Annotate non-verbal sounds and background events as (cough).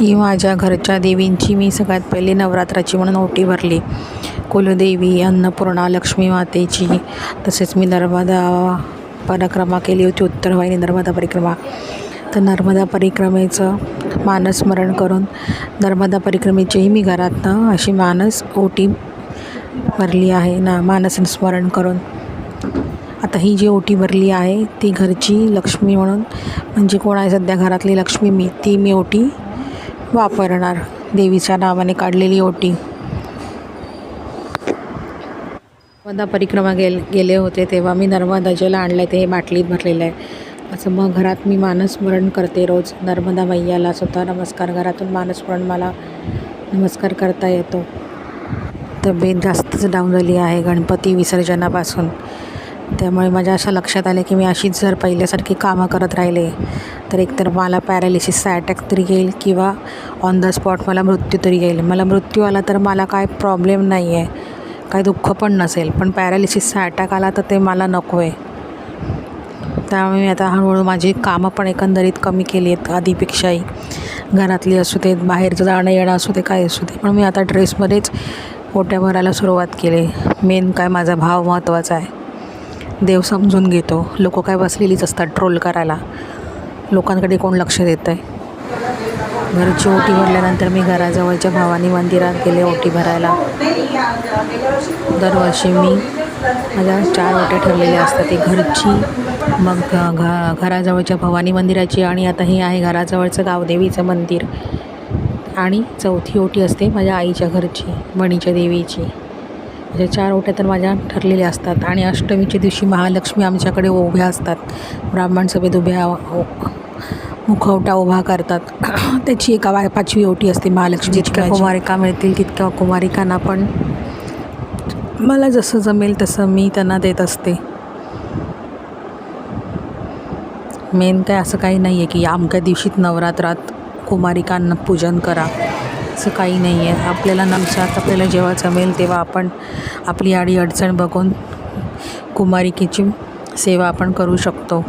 ही माझ्या घरच्या देवींची मी सगळ्यात पहिली नवरात्राची म्हणून ओटी भरली. कुलदेवी अन्नपूर्णा लक्ष्मी मातेची तसेच मी नर्मदा परिक्रमा केली होती उत्तरवाहिनी नर्मदा परिक्रमा. तर नर्मदा परिक्रमेचं मानस्मरण करून नर्मदा परिक्रमेचीही मी घरातनं अशी मानस ओटी भरली आहे ना मानस स्मरण करून. आता ही जी ओटी भरली आहे ती घरची लक्ष्मी म्हणून म्हणजे कोण आहे सध्या घरातली लक्ष्मी मी ती मी ओटी वापरणार. देवीच्या नावाने काढलेली ओटी. नर्मदा परिक्रमा गेल गेले होते तेव्हा मी नर्मदा जल आणलं आहे ते हे बाटलीत भरलेलं आहे. असं मग घरात मी मानस्मरण करते रोज. नर्मदा मैयाला स्वतः नमस्कार. घरातून मानस्मरण मला नमस्कार करता येतो. तब्येत जास्तच डाऊन झाली आहे. गणपती विसर्जनापासून. त्यामुळे माझ्या असं लक्षात आलं की मी अशीच जर पहिल्यासारखी कामं करत राहिले तर एकतर मला पॅरालिसिसचा अटॅक तरी येईल किंवा ऑन द स्पॉट मला मृत्यू तरी येईल. मला मृत्यू आला तर मला काय प्रॉब्लेम नाही आहे काय दुःख पण नसेल पण पॅरालिसिसचा अटॅक आला तर ते मला नको आहे त्यामुळे मी आता हळूहळू माझी कामं पण एकंदरीत कमी केली आहेत आधीपेक्षाही. घरातली असू देत बाहेरचं जाणं येणं असू दे काय असू दे पण मी आता ड्रेसमध्येच ओट्या भरायला सुरुवात केली. मेन काय माझा भाव महत्त्वाचा आहे. देव समजून घेतो. लोक काय बसलेलीच असतात ट्रोल करायला. लोकांकडे कोण लक्ष देतं आहे? घरची ओटी भरल्यानंतर मी घराजवळच्या भवानी मंदिरात गेले ओटी भरायला. दरवर्षी मी माझ्या चार ओट्या ठरलेल्या असतात. ती घरची मग घ घ घराजवळच्या भवानी मंदिराची आणि आता हे आहे घराजवळचं गावदेवीचं मंदिर. आणि चौथी ओटी असते माझ्या आईच्या घरची मणीच्या देवीची. म्हणजे चार ओट्या तर माझ्या ठरलेल्या असतात. आणि अष्टमीच्या दिवशी महालक्ष्मी आमच्याकडे उभ्या असतात. ब्राह्मण सभेत उभ्या मुखवटा उभा करतात. (clears throat) त्याची एका वाय पाचवी ओटी असते महालक्ष्मी जितक्या कुमारिका मिळतील तितक्या कुमारिकांना पण मला जसं जमेल तसं मी त्यांना देत असते. मेन काय असं काही नाही आहे की अमक्या दिवशीत नवरात्रात कुमारिकांना पूजन करा. असं काही नाही आहे. आपल्याला नमशात आपल्याला जेव्हा जमेल तेव्हा आपण आपली आडी अडचण बघून कुमारिकेची सेवा आपण करू शकतो.